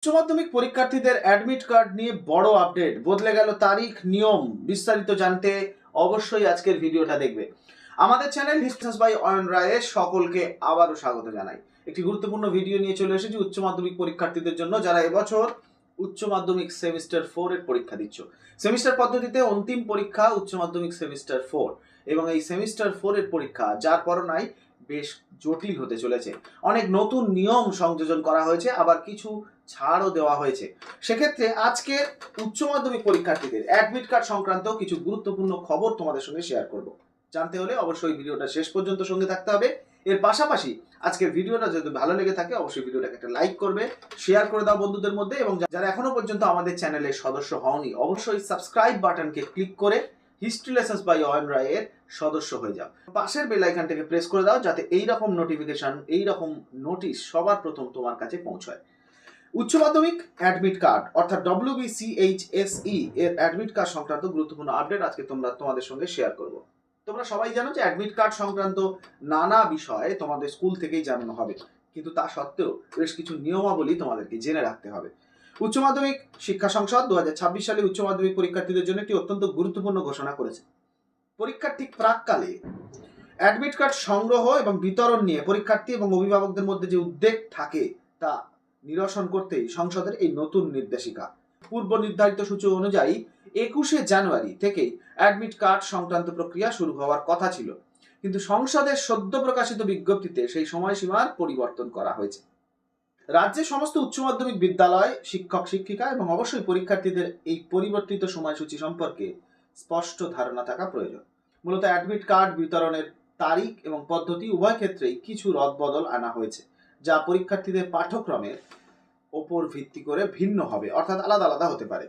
উচ্চ মাধ্যমিক পরীক্ষার্থীদের অ্যাডমিট কার্ড নিয়ে বড় আপডেট বদলে গেল তারিখ, নিয়ম। বিস্তারিত জানতে অবশ্যই আজকের ভিডিওটা দেখবে। আমাদের চ্যানেল হিস্টাস বাই অয়ন রায়ের সকলকে আবারও স্বাগত জানাই। একটি গুরুত্বপূর্ণ ভিডিও নিয়ে চলে এসেছি উচ্চ মাধ্যমিক পরীক্ষার্থীদের জন্য যারা এবছর উচ্চ মাধ্যমিক সেমিস্টার ফোর এর পরীক্ষা দিচ্ছ। সেমিস্টার পদ্ধতিতে অন্তিম পরীক্ষা উচ্চ মাধ্যমিক সেমিস্টার ফোর এবং এই সেমিস্টার ফোর এর পরীক্ষা, যার পরনাই বেশ জটিল হতে চলেছে। অনেক নতুন নিয়ম সংযোজন করা হয়েছে, আবার কিছু ছাড়ও দেওয়া হয়েছে। সেক্ষেত্রে আজকে উচ্চ মাধ্যমিক পরীক্ষার্থীদের অ্যাডমিট কার্ড সংক্রান্ত কিছু গুরুত্বপূর্ণ খবর তোমাদের সঙ্গে শেয়ার করব। জানতে হলে অবশ্যই ভিডিওটা শেষ পর্যন্ত সঙ্গে থাকতে হবে। এর পাশাপাশি আজকের ভিডিওটা যদি ভালো লেগে থাকে, অবশ্যই ভিডিওটাকে একটা লাইক করবে শেয়ার করে দাও বন্ধুদের মধ্যে এবং যারা এখনও পর্যন্ত আমাদের চ্যানেলের সদস্য হওনি, অবশ্যই সাবস্ক্রাইব বাটনকে ক্লিক করে হিস্ট্রি লেসন্স বাই অয়ন রায়ের সদস্য হয়ে যাও। পাশের বেল আইকনটাকে প্রেস করে দাও যাতে এই রকম নোটিফিকেশন এই রকম নোটিশ সবার প্রথম তোমার কাছে পৌঁছায়। উচ্চ মাধ্যমিক অ্যাডমিট কার্ড অর্থাৎ ডব্লিউবিসিএইচএসই এর অ্যাডমিট কার্ড সংক্রান্ত গুরুত্বপূর্ণ আপডেট আজকে তোমরা তোমাদের সঙ্গে শেয়ার করব। তোমরা সবাই জানো যে অ্যাডমিট কার্ড সংক্রান্ত নানা বিষয়ে তোমাদের স্কুল থেকেই জানানো হবে। কিন্তু তা সত্ত্বেও বেশ কিছু নিয়মাবলী তোমাদেরকে জেনে রাখতে হবে। উচ্চ মাধ্যমিক শিক্ষা সংসদ দু হাজার ছাব্বিশ সালে উচ্চ মাধ্যমিক পরীক্ষার্থীদের জন্য একটি অত্যন্ত গুরুত্বপূর্ণ ঘোষণা করেছে। পরীক্ষার ঠিক প্রাককালে অ্যাডমিট কার্ড সংগ্রহ এবং বিতরণ নিয়ে পরীক্ষার্থী এবং অভিভাবকদের মধ্যে যে উদ্বেগ থাকে, তা নিরসন করতেই সংসদের এই নতুন নির্দেশিকা। পূর্ব নির্ধারিত সূচি অনুযায়ী একুশে জানুয়ারি থেকেই অ্যাডমিট কার্ড সংক্রান্ত প্রক্রিয়া শুরু হওয়ার কথা ছিল। কিন্তু সংসদের সদ্য প্রকাশিত বিজ্ঞপ্তিতে সেই সময়সীমার পরিবর্তন করা হয়েছে। রাজ্যের সমস্ত উচ্চ মাধ্যমিক বিদ্যালয়, শিক্ষক, শিক্ষিকা এবং অবশ্যই পরীক্ষার্থীদের এই পরিবর্তিত সময়সূচি সম্পর্কে স্পষ্ট ধারণা থাকা প্রয়োজন। মূলত অ্যাডমিট কার্ড বিতরণের তারিখ এবং পদ্ধতি উভয় ক্ষেত্রেই কিছু রদবদল আনা হয়েছে, যা পরীক্ষার্থীদের পাঠ্যক্রমের ওপর ভিত্তি করে ভিন্ন হবে, অর্থাৎ আলাদা আলাদা হতে পারে।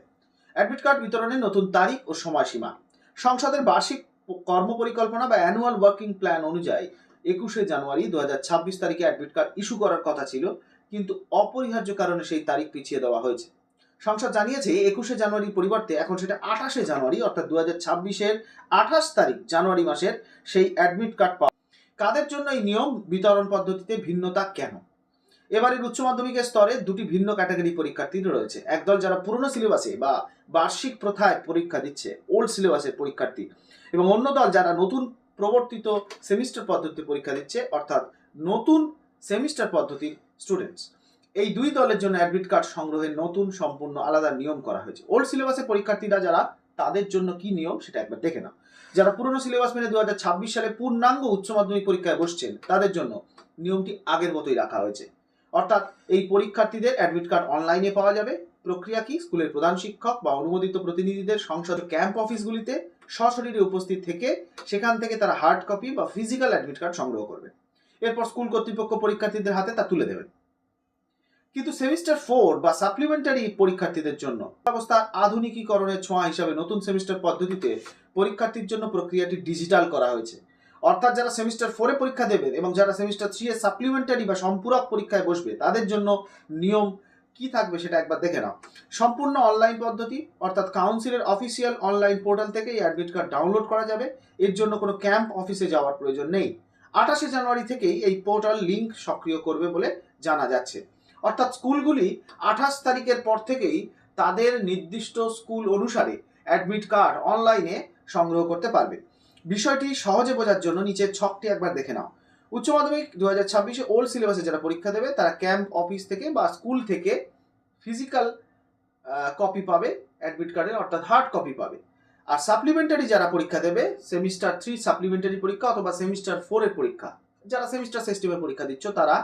অ্যাডমিট কার্ড বিতরণের নতুন তারিখ ও সময়সীমা। সংসদের বার্ষিক কর্মপরিকল্পনা বা অ্যানুয়াল ওয়ার্কিং প্ল্যান অনুযায়ী একুশে জানুয়ারি দু হাজার ছাব্বিশ তারিখে অ্যাডমিট কার্ড ইস্যু করার কথা ছিল। কিন্তু অপরিহার্য কারণে সেই তারিখ পিছিয়ে দেওয়া হয়েছে। সংসদ জানিয়েছে, একুশে জানুয়ারির পরিবর্তে এখন সেটা আঠাশে জানুয়ারি, অর্থাৎ দু হাজার ছাব্বিশের আঠাশ তারিখ জানুয়ারি মাসের সেই অ্যাডমিট কার্ড পাওয়া। কাদের জন্য এই নিয়ম, বিতরণ পদ্ধতিতে ভিন্নতা কেন? এবারের উচ্চ মাধ্যমিকের স্তরে দুটি ভিন্ন ক্যাটাগরি পরীক্ষার্থী রয়েছে। একদল যারা পুরনো সিলেবাসে বা বার্ষিক প্রথায় পরীক্ষা দিচ্ছে ওল্ড সিলেবাসের পরীক্ষার্থী, এবং অন্য দল যারা নতুন প্রবর্তিত সেমিস্টার পদ্ধতিতে পরীক্ষা দিচ্ছে, অর্থাৎ নতুন সেমিস্টার পদ্ধতির স্টুডেন্টস এই দুই দলের জন্য অ্যাডমিট কার্ড সংগ্রহের নতুন সম্পূর্ণ আলাদা নিয়ম করা হয়েছে। ওল্ড সিলেবাসের পরীক্ষার্থীরা যারা, তাদের জন্য কি নিয়ম সেটা একবার দেখে নাও। যারা পুরনো সিলেবাস মেনে দু সালে পূর্ণাঙ্গ উচ্চ মাধ্যমিক পরীক্ষায় বসছেন, তাদের জন্য নিয়মটি আগের মতোই রাখা হয়েছে। অর্থাৎ এই পরীক্ষার্থীদের অ্যাডমিট কার্ড অনলাইনে পাওয়া যাবে। প্রক্রিয়া কি? স্কুলের প্রধান শিক্ষক বা অনুমোদিত প্রতিনিধিদের সংসদ ক্যাম্প অফিসগুলিতে সশরীরে উপস্থিত থেকে সেখান থেকে তারা হার্ড কপি বা ফিজিক্যাল অ্যাডমিট কার্ড সংগ্রহ করবে। এরপর স্কুল কর্তৃপক্ষ পরীক্ষার্থীদের হাতে তা তুলে দেবেন কিন্তু সেমিস্টার ফোর বা সাপ্লিমেন্টারি পরীক্ষার্থীদের জন্য ব্যবস্থা আধুনিকীকরণের ছোঁয়া হিসাবে নতুন সেমিস্টার পদ্ধতিতে পরীক্ষার্থীর জন্য প্রক্রিয়াটি ডিজিটাল করা হয়েছে। অর্থাৎ যারা সেমিস্টার ফোরে পরীক্ষা দেবেন এবং যারা সেমিস্টার থ্রি এর সাপ্লিমেন্টারি বা সম্পূরক পরীক্ষায় বসবে, তাদের জন্য নিয়ম কি থাকবে সেটা একবার দেখে নাও। সম্পূর্ণ অনলাইন পদ্ধতি, অর্থাৎ কাউন্সিলের অফিসিয়াল অনলাইন পোর্টাল থেকে এই অ্যাডমিট কার্ড ডাউনলোড করা যাবে। এর জন্য কোনো ক্যাম্প অফিসে যাওয়ার প্রয়োজন নেই। আঠাশে জানুয়ারি থেকেই এই পোর্টাল লিংক সক্রিয় করবে বলে জানা যাচ্ছে। অর্থাৎ স্কুলগুলি আঠাশ তারিখের পর থেকেই তাদের নির্দিষ্ট স্কুল অনুসারে অ্যাডমিট কার্ড অনলাইনে সংগ্রহ করতে পারবে। বিষয়টি সহজে বোঝার জন্য নিচের ছকটি একবার দেখে নাও। উচ্চ মাধ্যমিক দু হাজার ছাব্বিশে ওল্ড সিলেবাসে যারা পরীক্ষা দেবে, তারা ক্যাম্প অফিস থেকে বা স্কুল থেকে ফিজিক্যাল কপি পাবে, অ্যাডমিট কার্ডের অর্থাৎ হার্ড কপি পাবে। আর সাপ্লিমেন্টারি যারা পরীক্ষা দেবে সেমিস্টার থ্রি সাপ্লিমেন্টারি পরীক্ষা অথবা সেমিস্টার ফোরের পরীক্ষা, যারা সেমিস্টার সিস্টেমের পরীক্ষা দিচ্ছ, তারা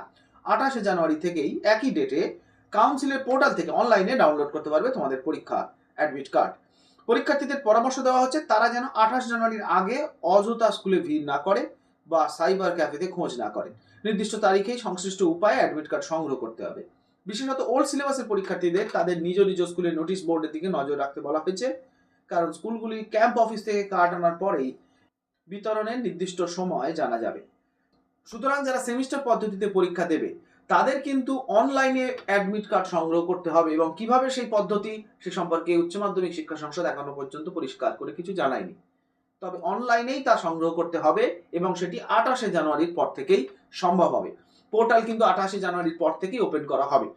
আঠাশে জানুয়ারি থেকেই একই ডেটে কাউন্সিলের পোর্টাল থেকে অনলাইনে ডাউনলোড করতে পারবে তোমাদের পরীক্ষা অ্যাডমিট কার্ড পরীক্ষার্থীদের পরামর্শ দেওয়া হচ্ছে, তারা যেন আঠাশ জানুয়ারির আগে অযথা স্কুলে ভিড় না করে বা সাইবার ক্যাফেতে খোঁজ না করে। নির্দিষ্ট তারিখেই সংশ্লিষ্ট উপায়ে অ্যাডমিট কার্ড সংগ্রহ করতে হবে। বিশেষত ওল্ড সিলেবাসের পরীক্ষার্থীদের তাদের নিজ নিজ স্কুলের নোটিশ বোর্ডের দিকে নজর রাখতে বলা হয়েছে। কারণ স্কুলগুলি ক্যাম্প অফিস থেকে কার্ড আনার পরেই বিতরণের নির্দিষ্ট সময় জানা যাবে। সুতরাং যারা সেমিস্টার পদ্ধতিতে পরীক্ষা দেবে, তাদের কিন্তু অনলাইনে অ্যাডমিট কার্ড সংগ্রহ করতে হবে এবং কীভাবে সেই পদ্ধতি, সে সম্পর্কে উচ্চ মাধ্যমিক শিক্ষা সংসদ এখনও পর্যন্ত পরিষ্কার করে কিছু জানায়নি। তবে অনলাইনেই তা সংগ্রহ করতে হবে এবং সেটি আঠাশে জানুয়ারির পর থেকেই সম্ভব হবে। পোর্টাল কিন্তু আঠাশে জানুয়ারির পর থেকেই ওপেন করা হবে।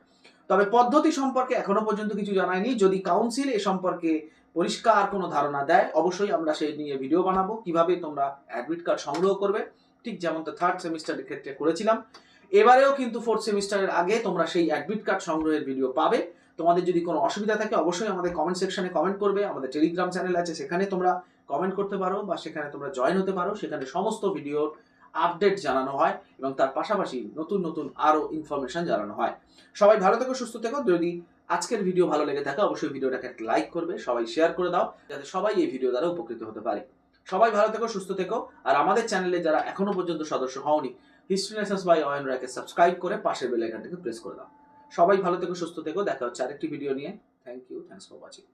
তবে পদ্ধতি সম্পর্কে এখনও পর্যন্ত কিছু জানায়নি। যদি কাউন্সিল এ সম্পর্কে পরিষ্কার কোনো ধারণা দেয়, অবশ্যই আমরা সেই নিয়ে ভিডিও বানাবো। কীভাবে তোমরা অ্যাডমিট কার্ড সংগ্রহ করবে? ঠিক যেমন তো থার্ড সেমিস্টারের ক্ষেত্রে করেছিলাম। এবারেও কিন্তু ফোর্থ সেমিস্টারের আগে তোমরা সেই অ্যাডমিট কার্ড সংগ্রহের ভিডিও পাবে। তোমাদের যদি কোনো অসুবিধা থাকে, অবশ্যই আমাদের কমেন্ট সেকশনে কমেন্ট করবে। আমাদের টেলিগ্রাম চ্যানেল আছে, সেখানে তোমরা কমেন্ট করতে পারো বা সেখানে তোমরা জয়েন হতে পারো। সেখানে সমস্ত ভিডিওর আপডেট জানানো হয় এবং তার পাশাপাশি নতুন নতুন আরও ইনফরমেশন জানানো হয়। সবাই ভালো থেকো, সুস্থ থেকো। যদি আজকের ভিডিও ভালো লেগে থাকে, অবশ্যই ভিডিওটাকে একটা লাইক করবে, সবাই শেয়ার করে দাও, যাতে সবাই এই ভিডিও দ্বারা উপকৃত হতে পারে। সবাই ভালো থেকো, সুস্থ থেকো, আর আমাদের চ্যানেলে যারা এখনও পর্যন্ত সদস্য হওনি হিস্ট্রি নেশনস বাই অয়ন রায়কে সাবস্ক্রাইব করে পাশের বেল আইকনটাকে প্রেস করে দাও। সবাই ভালো থেকো, সুস্থ থেকো, দেখা হচ্ছে আরেকটি ভিডিও নিয়ে। Thank you thanks for watching